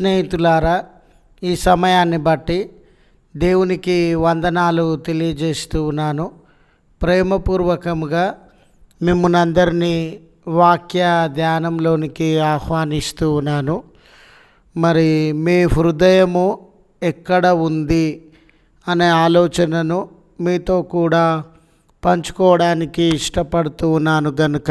స్నేహితులారా ఈ సమయాన్ని బట్టి దేవునికి వందనాలు తెలియజేస్తూ ఉన్నాను. ప్రేమపూర్వకంగా మిమ్మల్ని అందరినీ వాక్య ధ్యానంలోనికి ఆహ్వానిస్తూ ఉన్నాను. మరి మీ హృదయము ఎక్కడ ఉంది అనే ఆలోచనను మీతో కూడా పంచుకోవడానికి ఇష్టపడుతూ ఉన్నాను గనుక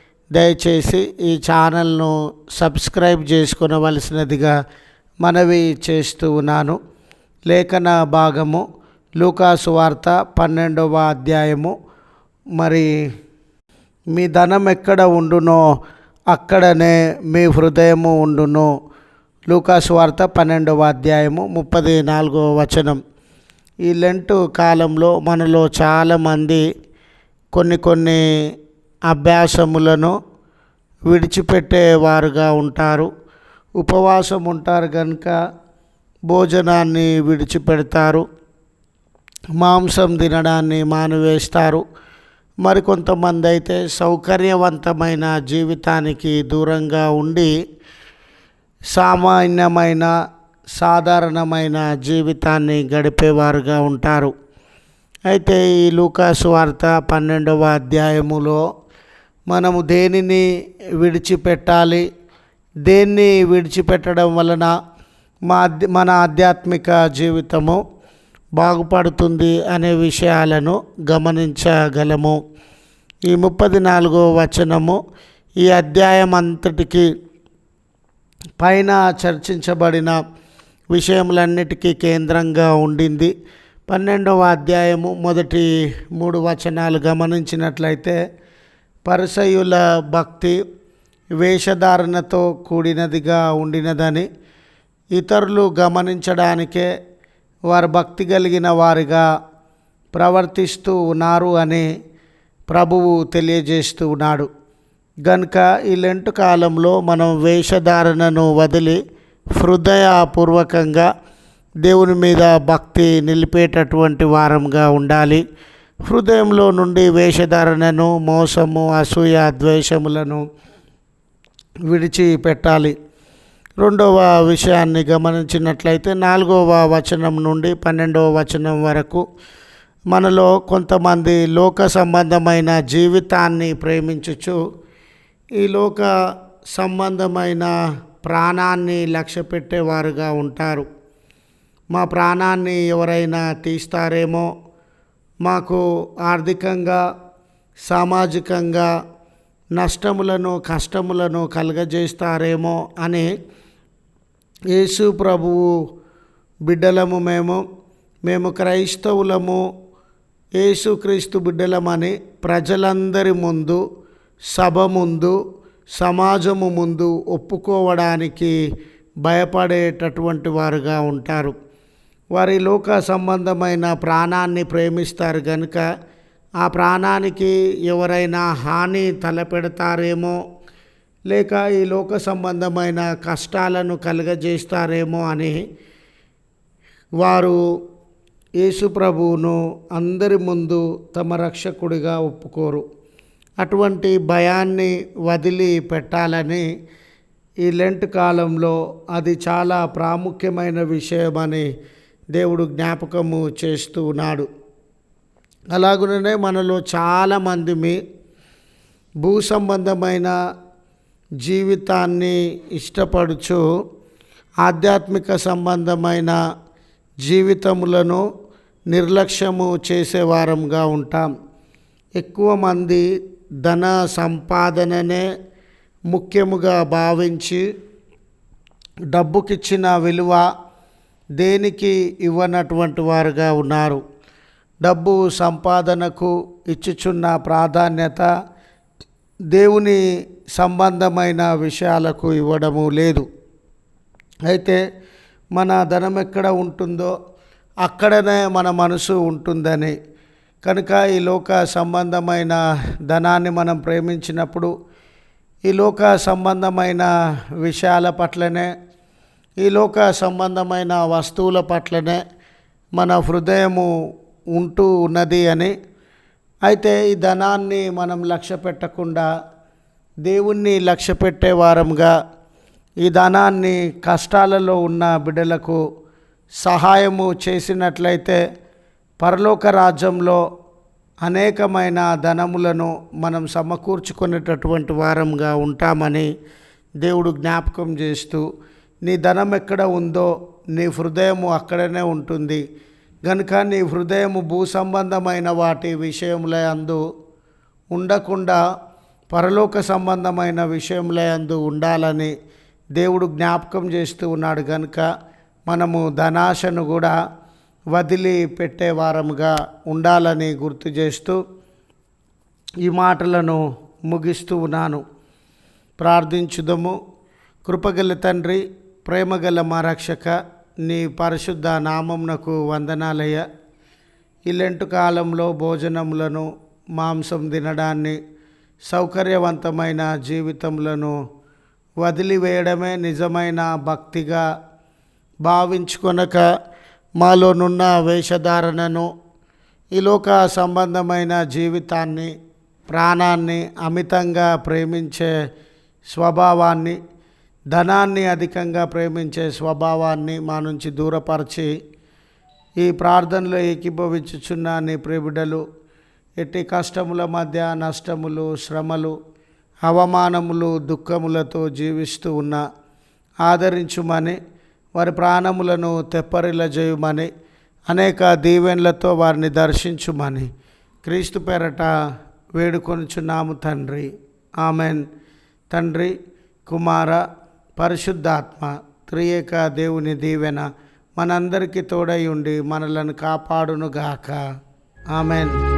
దయచేసి ఈ ఛానల్ను సబ్స్క్రైబ్ చేసుకునవలసినదిగా మనవి చేస్తూ ఉన్నాను. లేఖన భాగము లూకాసు వార్త పన్నెండవ అధ్యాయము. మరి మీ ధనం ఎక్కడ ఉండునో అక్కడనే మీ హృదయము ఉండును. లూకాసు వార్త పన్నెండవ అధ్యాయము ముప్పది నాలుగవ వచనం. ఈ లెంటు కాలంలో మనలో చాలామంది కొన్ని కొన్ని అభ్యాసములను విడిచిపెట్టేవారుగా ఉంటారు. ఉపవాసం ఉంటారు కనుక భోజనాన్ని విడిచిపెడతారు. మాంసం తినడాన్ని మానివేస్తారు. మరికొంతమంది అయితే సౌకర్యవంతమైన జీవితానికి దూరంగా ఉండి సామాన్యమైన సాధారణమైన జీవితాన్ని గడిపేవారుగా ఉంటారు. అయితే ఈ లూకాసు వార్త పన్నెండవ అధ్యాయములో మనము దేనిని విడిచిపెట్టాలి? దేన్ని విడిచిపెట్టడం వలన మా మన ఆధ్యాత్మిక జీవితము బాగుపడుతుంది అనే విషయాలను గమనించగలము. ఈ ముప్పది నాలుగో వచనము ఈ అధ్యాయం అంతటికి పైన చర్చించబడిన విషయములన్నిటికీ కేంద్రంగా ఉండింది. పన్నెండవ అధ్యాయము మొదటి మూడు వచనాలు గమనించినట్లయితే పరిసయుల భక్తి వేషధారణతో కూడినదిగా ఉండినదని ఇతరులు గమనించడానికే వారు భక్తి కలిగిన వారిగా ప్రవర్తిస్తూ ఉన్నారు అని ప్రభువు తెలియజేస్తూ ఉన్నాడు. గనుక ఈ లెంటు కాలంలో మనం వేషధారణను వదిలి హృదయపూర్వకంగా దేవుని మీద భక్తి నిలిపేటటువంటి వారంగా ఉండాలి. హృదయంలో నుండి వేషధారణను మోసము అసూయ ద్వేషములను విడిచి పెట్టాలి రెండవ విషయాన్ని గమనించినట్లయితే నాలుగవ వచనం నుండి పన్నెండవ వచనం వరకు మనలో కొంతమంది లోక సంబంధమైన జీవితాన్ని ప్రేమించుచు ఈ లోక సంబంధమైన ప్రాణాన్ని లక్ష్య పెట్టేవారుగా ఉంటారు. మా ప్రాణాన్ని ఎవరైనా తీస్తారేమో? మాకు ఆర్థికంగా సామాజికంగా నష్టములను కష్టములను కలగజేస్తారేమో అని యేసు ప్రభువు బిడ్డలము మేము మేము క్రైస్తవులము యేసుక్రీస్తు బిడ్డలమని ప్రజలందరి ముందు సభ ముందు సమాజము ముందు ఒప్పుకోవడానికి భయపడేటటువంటి వారుగా ఉంటారు. వారి లోక సంబంధమైన ప్రాణాన్ని ప్రేమిస్తారు కనుక ఆ ప్రాణానికి ఎవరైనా హాని తలపెడతారేమో లేక ఈ లోక సంబంధమైన కష్టాలను కలుగజేస్తారేమో అని వారు యేసుప్రభువును అందరి ముందు తమ రక్షకుడిగా ఒప్పుకోరు. అటువంటి భయాన్ని వదిలి పెట్టాలని ఈ లెంట్ కాలంలో అది చాలా ప్రాముఖ్యమైన విషయమని దేవుడు జ్ఞాపకము చేస్తూ ఉన్నాడు. అలాగుననే మనలో చాలామంది మీ భూ సంబంధమైన జీవితాన్ని ఇష్టపడుచు ఆధ్యాత్మిక సంబంధమైన జీవితములను నిర్లక్ష్యము చేసేవారంగా ఉంటాం. ఎక్కువ మంది ధన సంపాదననే ముఖ్యముగా భావించి డబ్బుకిచ్చిన విలువ దేనికి ఇవ్వనటువంటి వారుగా ఉన్నారు? డబ్బు సంపాదనకు ఇచ్చుచున్న ప్రాధాన్యత దేవుని సంబంధమైన విషయాలకు ఇవ్వడము లేదు. అయితే మన ధనం ఎక్కడ ఉంటుందో అక్కడనే మన మనసు ఉంటుందని. కనుక ఈ లోక సంబంధమైన ధనాన్ని మనం ప్రేమించినప్పుడు ఈ లోక సంబంధమైన విషయాల పట్లనే ఈ లోక సంబంధమైన వస్తువుల పట్లనే మన హృదయము ఉంటూ ఉన్నది అని. అయితే ఈ ధనాన్ని మనం లక్ష్య పెట్టకుండా దేవుణ్ణి లక్ష్య పెట్టే వారంగా ఈ ధనాన్ని కష్టాలలో ఉన్న బిడ్డలకు సహాయము చేసినట్లయితే పరలోక రాజ్యంలో అనేకమైన ధనములను మనం సమకూర్చుకునేటటువంటి వారంగా ఉంటామని దేవుడు జ్ఞాపకం చేస్తూ నీ ధనం ఎక్కడ ఉందో నీ హృదయము అక్కడనే ఉంటుంది. గనుక నీ హృదయము భూ సంబంధమైన వాటి విషయముల అందు ఉండకుండా పరలోక సంబంధమైన విషయంలో అందు ఉండాలని దేవుడు జ్ఞాపకం చేస్తూ ఉన్నాడు. కనుక మనము ధనాశను కూడా వదిలి పెట్టే వారముగా ఉండాలని గుర్తు చేస్తూ ఈ మాటలను ముగిస్తూ ఉన్నాను. ప్రార్థించుదము. కృపగల తండ్రి ప్రేమగల మా రక్షక నీ పరిశుద్ధ నామంనకు వందనాలయ్య. ఇల్లెంటు కాలంలో భోజనములను మాంసం తినడాన్ని సౌకర్యవంతమైన జీవితములను వదిలివేయడమే నిజమైన భక్తిగా భావించుకొనక మాలోనున్న వేషధారణను ఈ లోక సంబంధమైన జీవితాన్ని ప్రాణాన్ని అమితంగా ప్రేమించే స్వభావాన్ని ధనాన్ని అధికంగా ప్రేమించే స్వభావాన్ని మా నుంచి దూరపరిచి ఈ ప్రార్థనలో ఏకీభవించుచున్న నీ ప్రేమిడలు ఎట్టి కష్టముల మధ్య నష్టములు శ్రమలు అవమానములు దుఃఖములతో జీవిస్తూ ఉన్న ఆదరించుమని వారి ప్రాణములను తెప్పరిల్ల చేయుమని అనేక దీవెన్లతో వారిని దర్శించుమని క్రీస్తు పేరట వేడుకొనుచున్నాము తండ్రి. ఆమెన్. తండ్రి కుమార పరిశుద్ధాత్మ త్రియేక దేవుని దీవెన మనందరికీ తోడై ఉండి మనలను కాపాడునుగాక. ఆమెన్.